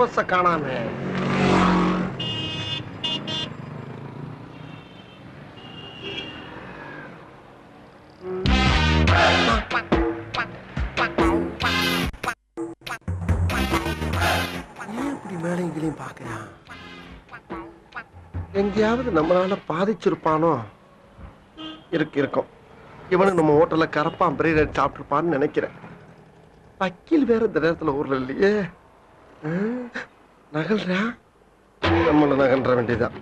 பர்பஸ காணாம. ஏன் இப்படி எங்கேயாவது நம்மளால பாதிச்சிருப்பானோ? இருக்கு இருக்கும். இவனு நம்ம ஹோட்டல்ல கரப்பான் பிரியாணி சாப்பிட்டுருப்பான்னு நினைக்கிறேன். வக்கீல் வேற இந்த நேரத்துல ஊர்ல இல்லையே. நகல்றா? நம்மள நகன்ற வேண்டியதான்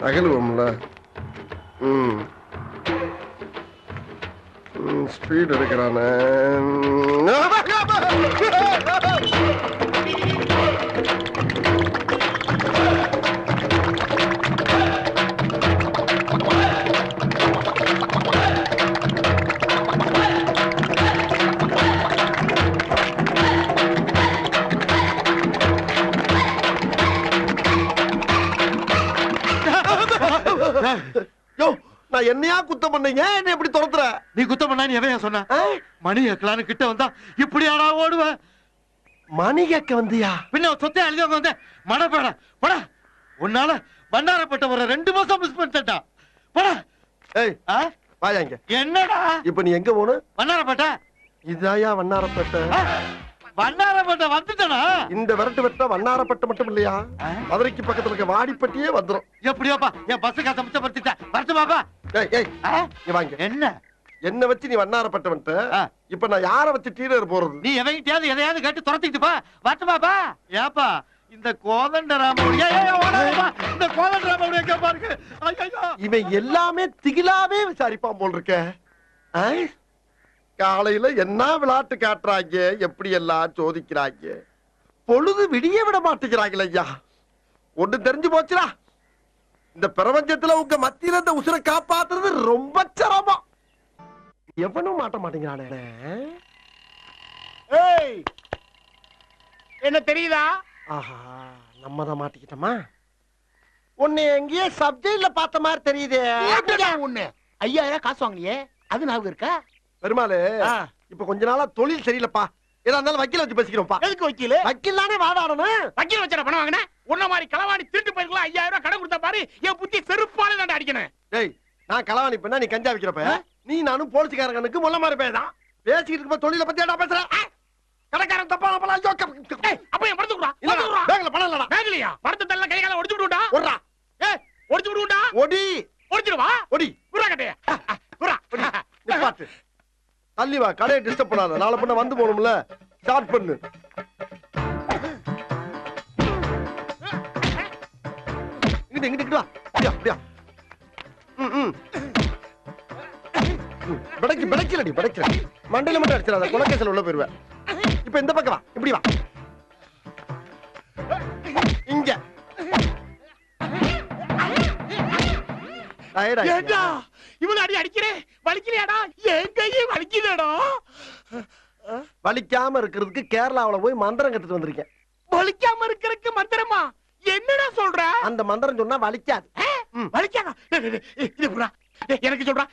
நகலுவோம்ல ம். ஸ்பீட் எடுக்கிறானே. யோ நான் என்னையா குத்தம் பண்ணீங்க? என்ன எப்படி துரத்துற? நீ குத்தம் பண்ணா நீ எவையா சொன்ன? மணி ஏக்கலான்னு கிட்ட வந்தா இப்படியாடா ஓடுவ? மணி கேட்க வந்தியா? பின்ன சொத்தை எழுதி வந்த மடப்பேட பட உன்னால பண்டாரப்பட்ட ஒரு ரெண்டு மாசம் மிஸ் பண்ணிட்டா பட. ஏய் வாயா இங்க. என்னடா? இப்ப நீ எங்க போகணும் வண்ணாரப்பேட்ட இதாயா வண்ணாரப்பேட்டை வண்ணாரப்பேட்ட வந்துட்டனா? இந்த விரட்டு வெட்டா வண்ணாரப்பேட்டை மட்டும் இல்லையா? மதுரைக்கு பக்கத்துல இருக்க வாடிப்பட்டியே வந்துரும். எப்படியோப்பா? என் பஸ் காசை மிச்சப்படுத்திட்டேன் வரட்டு பாப்பா ஏய் ஏய் நீ வாங்க. என்ன? என்ன வச்சு நீ வண்ணாரப்பேட்டை ஆ. இப்ப நான் யார வச்சு டீலர் போறது? நீ எவங்கிட்டயாவது எதையாவது கேட்டு துரத்திக்கிட்டு பா. வரட்டு பாப்பா ஏப்பா இந்த ஓடாதப்பா. இந்த கோதண்டராமனுடைய கேப்பா இருக்கு இவன் எல்லாமே திகிலாவே விசாரிப்பான் போல் இருக்க? காலையில என்ன விளையாட்டு காட்டுறாங்க? எப்படி எல்லாம் சோதிக்கிறாங்க? பொழுது விடிய விட மாட்டேங்கிறாங்களே ஐயா. ஒண்ணு தெரிஞ்சு போச்சுடா. இந்த பிரபஞ்சத்துல உங்க மத்தியில இந்த உசுரை காப்பாத்துறது ரொம்ப சிரமம். எவனும் மாட்ட மாட்டேங்கிறானே. ஏய் என்ன தெரியுதா? ஆஹா நம்ம தான் மாட்டிக்கிட்டோமா? உன்னை எங்கேயே சப்ஜெக்ட்ல பார்த்த மாதிரி தெரியுதே. ஒண்ணு ஐயாயிரம் காசு வாங்கலையே அது ஞாபகம் இருக்கா? பெருமாளு. இப்ப கொஞ்ச நாளா தொழில் சரியில்லைப்பா. ஏதா இருந்தாலும் வக்கீல வச்சு பேசிக்கிறோம்ப்பா. எதுக்கு வக்கீலு? வக்கீல் தானே வாதாடணும். வக்கீல் வச்சா பணம் வாங்கின? உன்ன மாதிரி களவாணி திருட்டு போயிருக்கலாம் ஐயாயிரம் ரூபாய் கடன் கொடுத்தா பாரு என் புத்தி செருப்பால தான் அடிக்கணும் டேய் நான் களவாணி பண்ணா நீ கஞ்சா விக்கிறப்ப? நீ நானும் போலீஸ்காரங்களுக்கு முள்ள மாதிரி பேதான் பேசிக்கிட்டு இருக்க தொழில பத்தி ஏடா பேசுற! கடைக்காரன் தப்பா ஏய் அப்ப என் பணத்தை குடுறா இல்லடா, பணத்தை குடுறா பேங்க்ல பணம் இல்லடா. பேங்கலையா? பணத்தை தள்ள கை கால ஒடிச்சு விடுடா ஒடுறா. ஏய் ஒடிச்சு விடுடா ஒடி. ஒடிச்சிடுவா? ஒடி. குறா கட்டைய. குறா நிப்பாட்டு தள்ளி வா கடையை டிஸ்டர்ப் பண்ணாத. நாளை பண்ண வந்து போகணும்ல. ஸ்டார்ட் பண்ணு. இங்கிட்டு இங்கிட்டு அப்படியா அப்படியா. ம் ம். ம், பிடைக்கு பிடைக்கலடி பிடைக்கல மண்டையில மட்டும் அடிச்சிடாத. குலக்கேசல் உள்ள போயிருவேன் இப்ப இந்த பக்கம் வா. இப்படி வா. இங்க. டயர்ட் இவன் அடி அடிக்கிறேன். வலிக்கலையாடா? என் கையே வலிக்குதேடா. வலிக்காம இருக்கிறதுக்கு கேரளாவுல போய் மந்திரம் கத்துட்டு வந்திருக்கேன். வலிக்காம இருக்கறதுக்கு மந்திரமா? என்னடா சொல்ற? அந்த மந்திரம் சொன்னா வலிக்காது. வலிக்காதா? எனக்கு சொல்றா.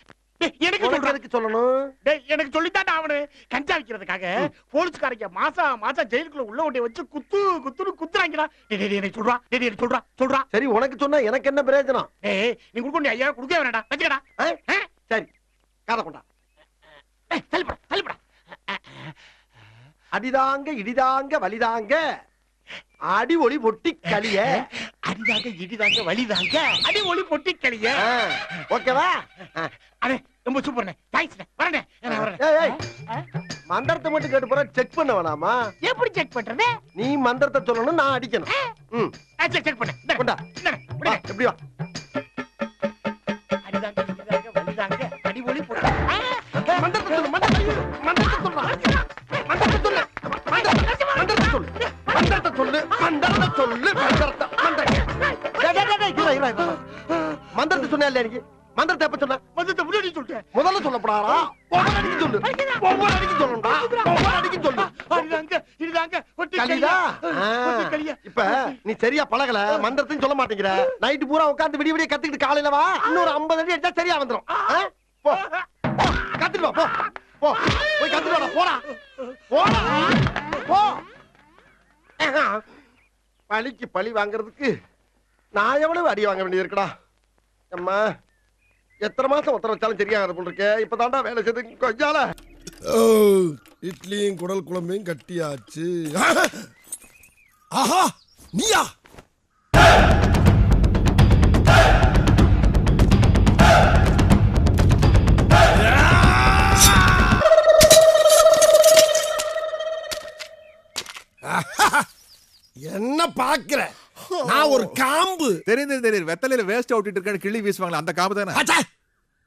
எனக்கு உனக்கு சொல்றா. எதுக்கு சொல்லணும்? டேய் எனக்கு சொல்லித்தாண்டா அவனு. கஞ்சா விக்கிறதுக்காக போலீஸ்காரங்க மாசம் மாசம் ஜெயிலுக்குள்ள உள்ள ஒட்டி வச்சு குத்து குத்துன்னு குத்துறாங்கடா. எனக்கு சொல்றா. எனக்கு சொல்றா. சொல்றா. சரி உனக்கு சொன்னா எனக்கு என்ன பிரயோஜனம்? நீ கொடுக்க ஐயா கொடுக்க வேணாடா வச்சுக்கடா? சரி. காதை கொண்டா. தள்ளிப்படா தள்ளிப்படா அடிதாங்க இடிதாங்க வலிதாங்க. அடி ஒளி பொட்டி கலிய அடிதாங்க இடிதாங்க வலிதாங்க. அடி ஒளி பொட்டி கழிய ஆ, ஓகேவா. அடே ரொம்ப சூப்பர்ண்ணே. தேங்க்ஸ்ண்ணே வரேண்ணே. வரேன் மந்திரத்தை மட்டும் கேட்டு போற செக் பண்ண வேணாமா? எப்படி செக் பண்றது? நீ மந்திரத்தை சொல்லணும் நான் அடிக்கணும். ம். செக் செக் பண்ணு. கொண்டா. எப்படி வா? இரு. மந்திரத்தை சொன்னா மந்திரத்தை எப்ப சொன்ன? மொத்தத்தை முன்னாடி சொல்லிட்டேன். முதல்ல சொல்லப்படாரா ஒவ்வொரு சொல்லு. ஒவ்வொரு அடிக்கும் சொல்லு. இப்ப நீ சரியா பழகல. மந்திரத்தையும் சொல்ல மாட்டேங்கிற. நைட்டு பூரா உட்கார்ந்து விடிய விடிய கத்துக்கிட்டு காலையில வா. இன்னொரு 50 அடி அடிச்சா சரியா வந்துரும். போ, கத்துட்டு வா போ. போ. போய் கத்துட்டு வாடா. போடா. போடா. போ. பழிக்கு பழி வாங்குறதுக்கு நான் எவ்வளவு அடி வாங்க வேண்டியிருக்கடா? அம்மா எத்தனை மாசம் ஒத்தர வச்சாலும் சரியாகாது போல் இருக்கே. இப்பதான்டா வேலை செய்து கொஞ்சால. இட்லியும் குடல் குழம்பையும் கட்டியாச்சு. ஆஹா நீயா? பாக்குற நான் ஒரு காம்பு. தெரியுது தெரியுது வெத்தலையில வேஸ்ட் அவுட்டிட்டு இருக்க கிள்ளி வீசுவாங்களா அந்த காப்பு தானே!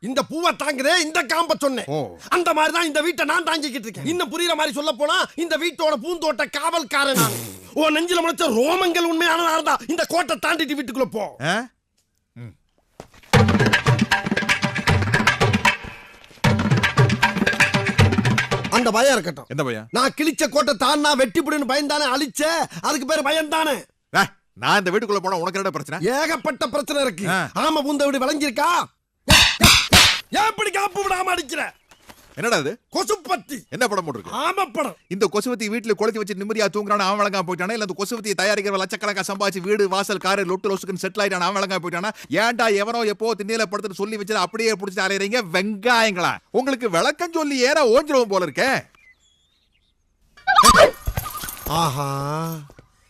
இந்த பூவை தாங்குறே இந்த காம்ப சொன்னேன். அந்த மாதிரி தான் இந்த வீட்டை நான் தாங்கிக்கிட்டு இருக்கேன். இன்னும் புரியுற மாதிரி சொல்ல போனா இந்த வீட்டோட பூந்தோட்ட காவல்காரன் நான். ஓ நெஞ்சில முளைச்ச ரோமங்கள் உண்மையானதா இருந்தா இந்த கோட்டை தாண்டிட்டு வீட்டுக்குள்ள போ. அந்த பயம் இருக்கட்டும். எந்த பையன் நான் கிழிச்ச கோட்டை தானா வெட்டி புடுன்னு பயந்தானே அழிச்ச? அதுக்கு பேரு பயம் தானே நான் இந்த வீட்டுக்குள்ள போனா உனக்கு என்ன பிரச்சனை? ஏகப்பட்ட பிரச்சனை இருக்கு. ஆமா பூந்த வீடு விளங்கியிருக்கா? ஏன் இப்படி காப்பு விடாம அடிக்கிற? என்னடா இது? கொசுப்பத்தி. என்ன படம் போட்டிருக்கு? ஆமா படம் இந்த கொசுவத்தி வீட்டுல குளத்தி வச்சு நிம்மதியா தூங்குறான் அவன் வழங்கா போயிட்டானா? இல்ல அந்த கொசுவத்தியை தயாரிக்கிற லட்சக்கணக்கா சம்பாதிச்சு வீடு வாசல் காரு லொட்டு லொசுக்குன்னு செட்டில் ஆயிட்டான்? அவன் வழங்கா போயிட்டானா? ஏன்டா எவனோ எப்போ திண்ணையில படுத்துட்டு சொல்லி வச்சு அப்படியே பிடிச்சி அலையறீங்க? வெங்காயங்களா? உங்களுக்கு விளக்கம் சொல்லி ஏற ஓஞ்சிருவோம் போல இருக்கே. ஆஹா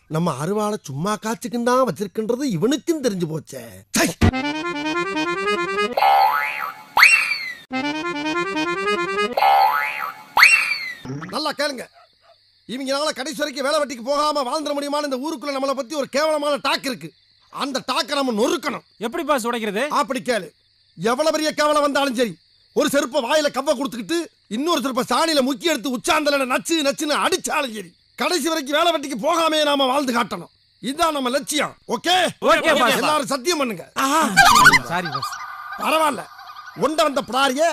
நம்ம அருவாளை சும்மா காய்ச்சிக்கும் தான் வச்சிருக்கின்றது இவனுக்கும் தெரிஞ்சு போச்சே! நல்லா கேளுங்க. இவங்கனால கடைசி வரைக்கும் வேலை வெட்டிக்கு போகாம வாழ்ந்துட முடியுமான்னு இந்த ஊருக்குள்ள நம்மளை பத்தி ஒரு கேவலமான டாக் இருக்கு. அந்த டாக்கை நம்ம நொறுக்கணும். எப்படி பாஸ் உடைக்கிறது அப்படி கேளு. எவ்வளவு பெரிய கேவலம் வந்தாலும் சரி ஒரு செருப்ப வாயில கவ்வ கொடுத்துக்கிட்டு இன்னொரு செருப்ப சாணியில முக்கி எடுத்து உச்சாந்தல நச்சு நச்சுன்னு அடிச்சாலும் சரி கடைசி வரைக்கும் வேலை வெட்டிக்கு போகாமே நாம வாழ்ந்து காட்டணும். இதுதான் நம்ம லட்சியம். ஓகே? boss. எல்லாரும் சத்தியம் பண்ணுங்க. சாரி பரவாயில்ல. ஒண்ட வந்த பிடாரிய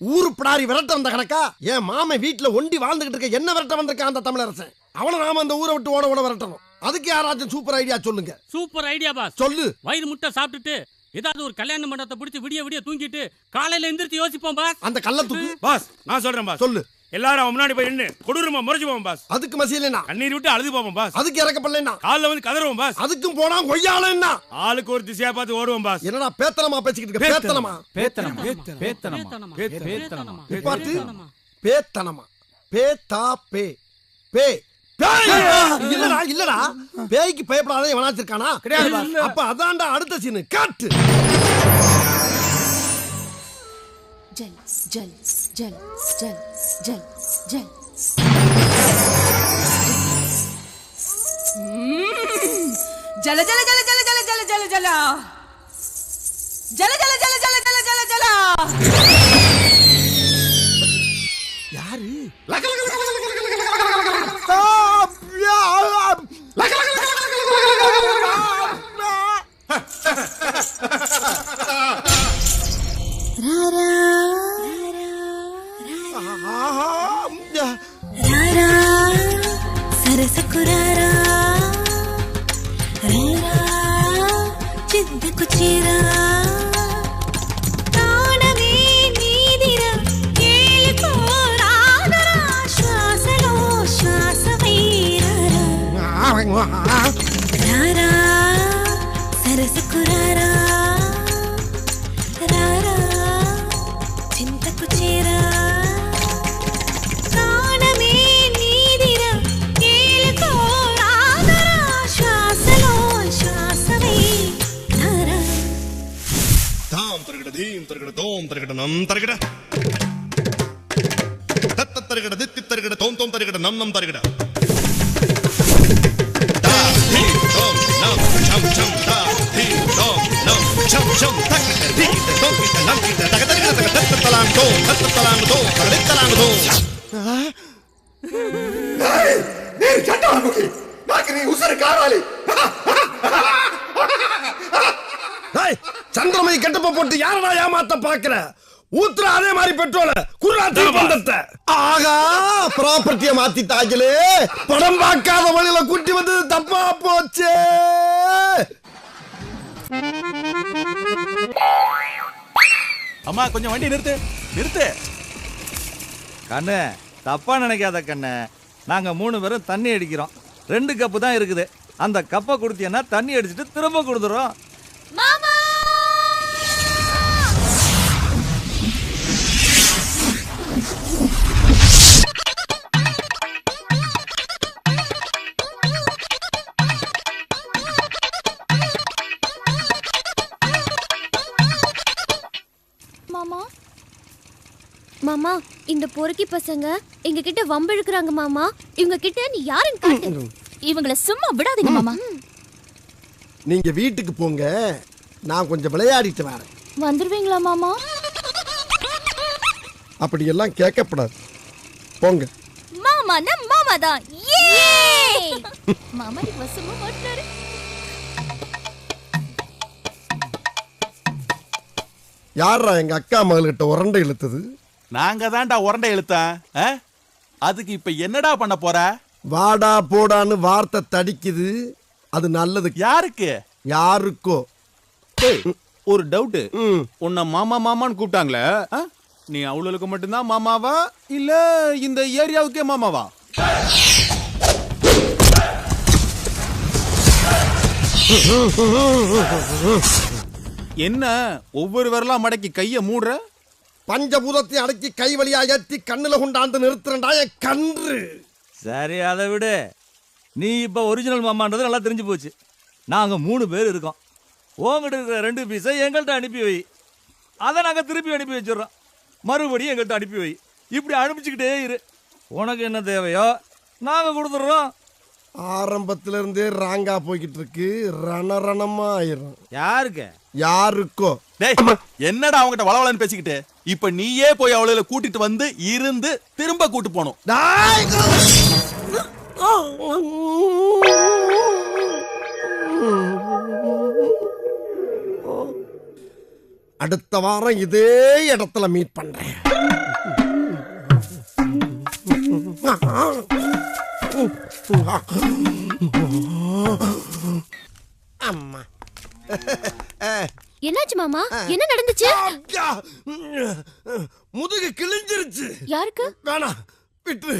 ஊரு பிடாரி விரட்ட வந்த கணக்கா? என் மாமன் வீட்டுல ஒண்டி வாழ்ந்துகிட்டு இருக்க என்ன விரட்ட வந்திருக்கான் அந்த தமிழரசன்? அவனை நாம அந்த ஊரை விட்டு ஓட ஓட விரட்டணும். அதுக்கு யாராச்சும் சூப்பர் ஐடியா சொல்லுங்க. சூப்பர் ஐடியா பாஸ் சொல்லு. வயிறு முட்டை சாப்பிட்டுட்டு ஏதாவது ஒரு கல்யாண மண்டபத்தை பிடிச்சி விடிய விடிய தூங்கிட்டு காலையில எந்திரிச்சு யோசிப்போம் பாஸ் அந்த கள்ளத்துக்கு? பாஸ் நான் சொல்றேன் பாஸ் சொல்லு. எல்லாரும் அவன் முன்னாடி போய் நின்னு கொடூரமா முறைச்சு போவோம் பாஸ். அதுக்கு மசியலனா கண்ணீர் விட்டு அழுது போவோம் பாஸ். அதுக்கு இறக்கப்படலனா கால்ல வந்து கதறுவோம் பாஸ். அதுக்கும் போனா கொய்யாலன்னா ஆளுக்கு ஒரு திசையா பார்த்து ஓடுவோம் பாஸ். என்னடா பேத்தனமா பேசிக்கிட்டு இருக்க? பேத்தனமா. பேத்தனமா? பேத்தனமா. பேத்தனமா. பேத்தனமா. பேத்தனமா. பேத்தா. பே பே! இல்லடா இல்லடா. பேய்க்கு பயப்படாத எவனாச்சும் இருக்கானா கிடையாது அப்ப அதான்டா அடுத்த சீனு காட்டு. Jealous, jealous, jealous, jealous, jealous, jealous. జల జల జల జల జల జల జల జల జల జల జల జల జల జల జల யாரு అరసుకు రారా? రారా చింతకు చేరా? తరగడ ధీం తరగడ తోం తరగడ నం తరగడ. తత్త తరగడ దిత్తి తరగడ తోం తోం తరగడ నం నం తరగడ. దా ధీం తోం నం చం చం விஷம் தக்கிட்ட தீக்கிட்ட தொங்கிட்ட நம்பிட்ட போட்டு யாரடா ஏமாத்த பாக்குற? ஊத்துற அதே மாதிரி பெட்ரோல குர்ராத்தி பந்தத்தை ஆகா ப்ராப்பர்ட்டிய மாத்தி தாக்கலே. படம் பார்க்காத வழியில குட்டி வந்தது தப்பா போச்சே. அம்மா கொஞ்சம் வண்டி நிறுத்து. நிறுத்து. கண்ணு தப்பா நினைக்காத கண்ணு. நாங்க மூணு பேரும் தண்ணி அடிக்கிறோம். ரெண்டு கப்பு தான் இருக்குது. அந்த கப்பை கொடுத்தீங்கன்னா தண்ணி அடிச்சிட்டு திரும்ப கொடுத்துறோம். மாமா? மாமா இந்த பொறுக்கி பசங்க எங்க கிட்ட வம்பிழுக்கிறாங்க மாமா. இவங்க கிட்ட நீ யாருன்னு காட்டு. இவங்கள சும்மா விடாதீங்க மாமா. நீங்க வீட்டுக்கு போங்க. நான் கொஞ்சம் விளையாடிட்டு வரேன். வந்துருவீங்களா மாமா? அப்படியெல்லாம் கேட்கப்படாது போங்க. மாமானா மாமா தான் ஏ மாமா நீ வசமா மாட்டாரு யாரா எங்க அக்கா மகள்கிட்ட உரண்டை இழுத்தது? நாங்க தான்டா உரண்டை இழுத்தேன். ஆ? அதுக்கு இப்ப என்னடா பண்ண போற? வாடா போடான்னு வார்த்தை தடிக்குது. அது நல்லது. யாருக்கு? யாருக்கோ. ஒரு டவுட் ம். உன்னை மாமா மாமான்னு கூப்பிட்டாங்களே ஆ? நீ அவளுக்கு மட்டும்தான் மாமாவா? இல்ல இந்த ஏரியாவுக்கே மாமாவா? என்ன ஒவ்வொரு விரலா மடக்கி கைய மூடுற? பஞ்சபூதத்தை அடக்கி கை வழியா ஏத்தி கண்ணுல கொண்டாந்து நிறுத்துறண்டா என் கன்று. சரி அதை விடு. நீ இப்போ ஒரிஜினல் மாமான்றது நல்லா தெரிஞ்சு போச்சு. நாங்கள் மூணு பேர் இருக்கோம். உங்ககிட்ட இருக்கிற ரெண்டு பீஸை எங்கள்கிட்ட அனுப்பி வை. அதை நாங்கள் திருப்பி அனுப்பி வச்சிடுறோம். மறுபடியும் எங்கள்கிட்ட அனுப்பி வை. இப்படி அனுப்பிச்சுக்கிட்டே இரு. உனக்கு என்ன தேவையோ நாங்கள் கொடுத்துட்றோம். ஆரம்பத்துல இருந்தே ராங்கா போய்கிட்டு இருக்கு ரணரணமா ஆயிரும் யாருக்கு? யாருக்கோ. டேய் என்னடா அவங்ககிட்ட வளவலன்னு பேசிக்கிட்டு? இப்ப நீயே போய் அவளை கூட்டிட்டு வந்து இருந்து திரும்ப கூட்டு டாய்! அடுத்த வாரம் இதே இடத்துல மீட் பண்றேன். அம்மா. என்னாச்சு மாமா? என்ன நடந்துச்சு! முதுகு கிழிஞ்சிருச்சு. யாருக்கு? வேணாம் விட்டு.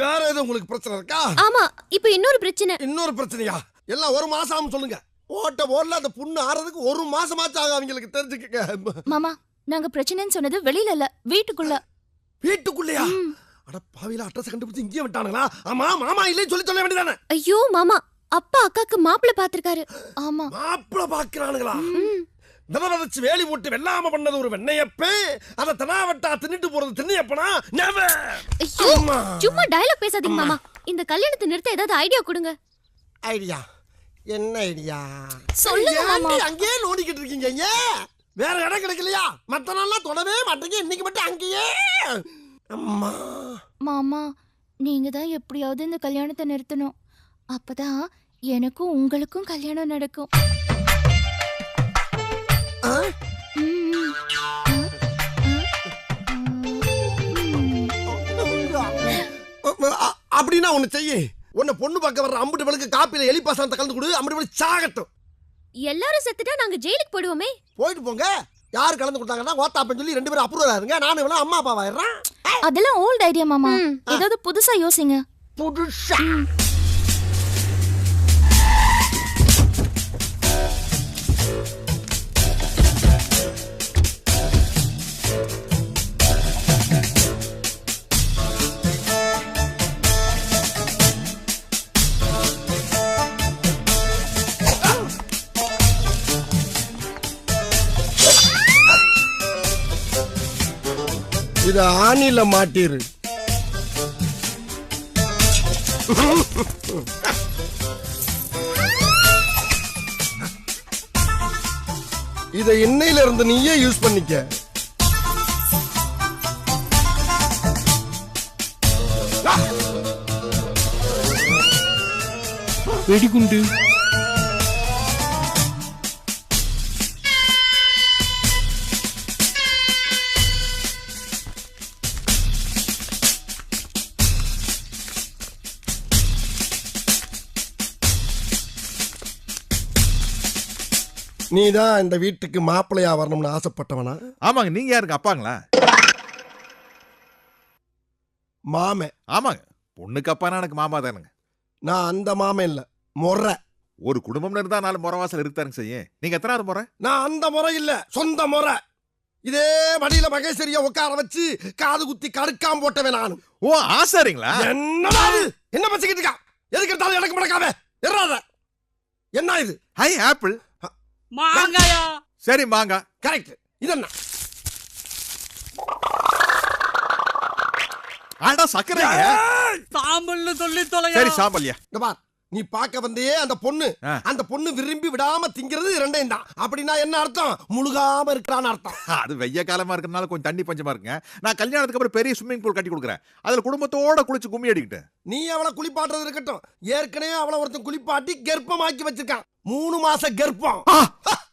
வேற எதுவும் உங்களுக்கு பிரச்சனை இருக்கா? ஆமா இப்போ இன்னொரு பிரச்சனை. இன்னொரு பிரச்சனையா? எல்லாம் ஒரு மாசம் ஆகும் சொல்லுங்க. ஓட்ட ஓடல அந்த புண்ணு ஆறதுக்கு ஒரு மாசமாச்சும் ஆகும் அவங்களுக்கு தெரிஞ்சுக்கங்க. மாமா நாங்க பிரச்சனைன்னு சொன்னது வெளியில இல்ல வீட்டுக்குள்ள. வீட்டுக்குள்ளயா? அட பாவில அட்ரஸ் கண்டுபிடிச்சு இங்கே விட்டானுங்களா? ஆமா மாமா இல்லைன்னு சொல்லி சொல்ல வேண்டியதானே? ஐயோ மாமா அப்பா அக்காக்கு மாப்பிள்ள பாத்திருக்காரு ஆமா. மாப்பிள பாக்குறானுங்களா வச்சு வேலி போட்டு வெள்ளாம பண்ணது ஒரு வெண்ணையப்பே அத தனாவட்டா தின்னுட்டு போறது அம்மா. சும்மா டயலாக் பேசாதீங்க மாமா. இந்த கல்யாணத்தை நிறுத்த ஏதாவது ஐடியா கொடுங்க. ஐடியா என்ன ஐடியா சொல்லுங்க மாமா. அங்கேயே நோண்டிக்கிட்டு இருக்கீங்க வேற இடம் கிடைக்கலையா? மத்த நாள்லாம் தொடவே மாட்டீங்க இன்னைக்கு மட்டும் அங்கேயே. அம்மா. மாமா நீங்க தான் எப்படியாவது இந்த கல்யாணத்தை நிறுத்தணும். அப்பதான் எனக்கும் உங்களுக்கும் கல்யாணம் நடக்கும். அப்படின்னா ஒண்ணு செய்யு. உன்னை பொண்ணு பார்க்க வர்ற அம்புட்டு விளக்கு காப்பில எலி பாசனத்தை கலந்து கொடு அம்புட்டு விளக்கு சாகட்டும். எல்லாரும் செத்துட்டா நாங்க ஜெயிலுக்கு போடுவோமே போயிட்டு போங்க. யார் கலந்து கொடுத்தாங்கன்னா ஓத்தாப்பன்னு சொல்லி ரெண்டு பேரும் அப்ரூவ் ஆயிருங்க. நானும் இவளும் அம்மா அப்பா ஆயிடுறேன். அதெல்லாம் ஓல்ட் ஐடியா மாமா. ஏதாவது புதுசா யோசிங்க. புதுசா. இது ஆணில மாட்டிரு. இதை இன்னையில இருந்து நீயே யூஸ் பண்ணிக்க. வெடிகுண்டு. நீ தான் இந்த வீட்டுக்கு மாப்பிள்ளையா வரணும்னு ஆசைப்பட்டவனா? ஆமாங்க நீங்க யாருங்க? அப்பாங்களா? மாமே. ஆமாங்க பொண்ணுக்கு அப்பானா எனக்கு மாமா தானுங்க. நான் அந்த மாமன் இல்ல முறை. ஒரு குடும்பம்னு இருந்தா நாலு முறை வாசல் இருக்குதாருங்க செய்யும் நீங்க எத்தனாவது முறை? நான் அந்த முறை இல்ல சொந்த முறை. இதே மடியில மகேஸ்வரிய உட்கார வச்சு காது குத்தி கடுக்காம போட்டவன் நானும். ஓ ஆசாரிங்களா? என்னடா இது? என்ன பச்சிக்கிட்டு இருக்கா? எதுக்கு எடுத்தாலும் எனக்கு முடக்காம எறாத என்ன இது? ஹை ஆப்பிள் மாங்காயா. சரி மாங்கா. கரெக்ட் இது என்ன ஆடா சக்கரைங்க சாம்பல்னு சொல்லி தொலையா? சரி சாம்பல்யா இங்க பார். நீ பார்க்க வந்தே அந்த பொண்ணு. அந்த பொண்ணு விரும்பி விடாம திங்கிறது ரெண்டையும் தான். அப்படின்னா என்ன அர்த்தம்? முழுகாம இருக்கிறான்னு அர்த்தம். அது வெய்ய காலமா இருக்கறனால கொஞ்சம் தண்ணி பஞ்சமா இருக்குங்க. நான் கல்யாணத்துக்கு அப்புறம் பெரிய ஸ்விம்மிங் பூல் கட்டி கொடுக்குறேன். அதுல குடும்பத்தோட குளிச்சு கும்மி அடிக்கிட்டு நீ அவளை குளிப்பாட்டுறது இருக்கட்டும். ஏற்கனவே அவளை ஒருத்தன் குளிப்பாட்டி கர்ப்பமாக்கி வச்சிருக்கான். மூணு மாச கர்ப்பம்.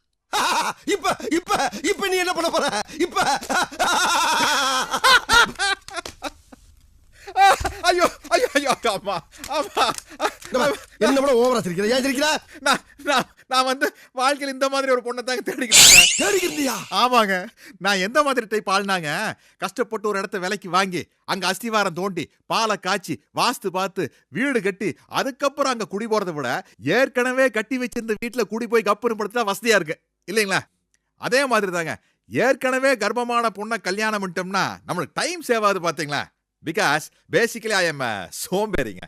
இப்ப இப்ப இப்ப நீ என்ன பண்ண போற? இப்ப. ஐயோ ஐயோ ஐயோ அம்மா அம்மா என்ன விட ஓவரா சிரிக்கிற ஏன் சிரிக்கிற நான் நான் நான் வந்து வாழ்க்கையில் இந்த மாதிரி ஒரு பொண்ணை தாங்க இருக்கேன். தேடிக்கிட்டியா ஆமாங்க நான் எந்த மாதிரி டைப் ஆள்னாங்க கஷ்டப்பட்டு ஒரு இடத்த விலைக்கு வாங்கி அங்க அஸ்திவாரம் தோண்டி பாலை காய்ச்சி வாஸ்து பார்த்து வீடு கட்டி அதுக்கப்புறம் அங்க குடி போறதை விட ஏற்கனவே கட்டி வச்சிருந்த வீட்டுல குடி போய் கப்புன்னு படுத்தா வசதியா இருக்கு இல்லைங்களா அதே மாதிரி தாங்க ஏற்கனவே கர்ப்பமான பொண்ணை கல்யாணம் பண்ணிட்டோம்னா நம்மளுக்கு டைம் சேவ் ஆகுது பாத்தீங்களா பிகாஸ் பேசிக்கலி ஐ எம் சோம்பேறிங்க